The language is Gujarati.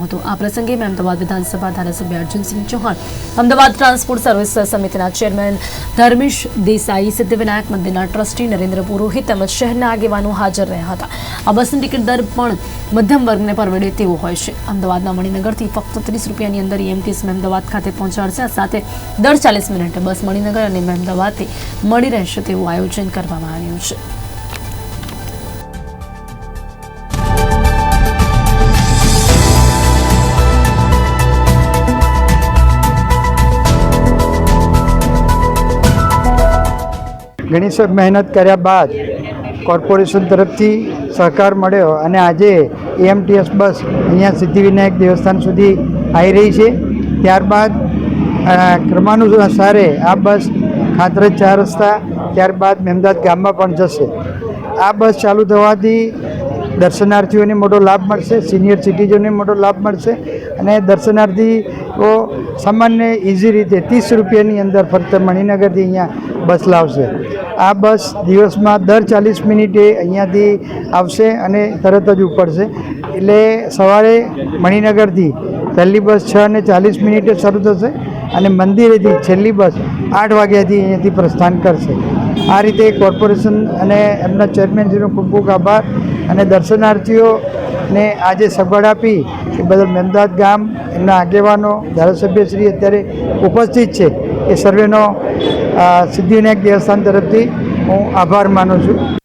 આ પ્રસંગે અમદાવાદ વિધાનસભા ધારાસભ્ય અર્જુનસિંહ ચૌહાણ, અમદાવાદ ટ્રાન્સપોર્ટ સર્વિસ સમિતિના ચેરમેન ધર્મેશ દેસાઈ, સિદ્ધિવિનાયક મંદિરના ટ્રસ્ટી નરેન્દ્ર પુરોહિત તેમજ શહેરના આગેવાનો હાજર રહ્યા હતા. આ બસની ટિકિટ દર પણ મધ્યમ વર્ગને પરવડે તેવો હોય છે. અમદાવાદના મણિનગરથી ફક્ત ત્રીસ રૂપિયાની અંદર એમટીએસ અમદાવાદ ખાતે પહોંચાડશે. આ સાથે દર ચાલીસ મિનિટે બસ મણિનગર અને અમદાવાદથી મળી રહેશે તેવું આયોજન કરવામાં આવ્યું છે. ઘણી સબ મહેનત કર્યા બાદ કોર્પોરેશન તરફથી સહકાર મળ્યો અને આજે એએમટીએસ બસ અહીંયા સિદ્ધિવિનાયક દેવસ્થાન સુધી આવી રહી છે. ત્યારબાદ ક્રમાનુસારે આ બસ ખાતરજ ચાર રસ્તા, ત્યારબાદ મહેમદાદ ગામમાં પણ જશે. આ બસ ચાલુ થવાથી દર્શનાર્થીઓને મોટો લાભ મળશે, સિનિયર સિટીઝનને મોટો લાભ મળશે અને દર્શનાર્થીઓ સામાન્ય ઇઝી રીતે ત્રીસ રૂપિયાની અંદર ફક્ત મણિનગરથી અહીંયા બસ લાવશે. આ બસ દિવસમાં દર ચાલીસ મિનિટે અહીંયાથી આવશે અને તરત જ ઉપડશે. એટલે સવારે મણિનગરથી પહેલી બસ છ અને ચાલીસ મિનિટે શરૂ થશે અને મંદિરેથી છેલ્લી બસ આઠ વાગ્યાથી અહીંયાથી પ્રસ્થાન કરશે. આ રીતે કોર્પોરેશન અને એમના ચેરમેનશ્રીનો ખૂબ ખૂબ આભાર. અને દર્શનાર્થીઓને આજે સગવડ આપી એ બદલ મહેમદાદ ગામ, એમના આગેવાનો, ધારાસભ્યશ્રી અત્યારે ઉપસ્થિત છે. એ સર્વેનો સિદ્ધિવિનાયક દેવસ્થાન તરફથી હું આભાર માનું છું.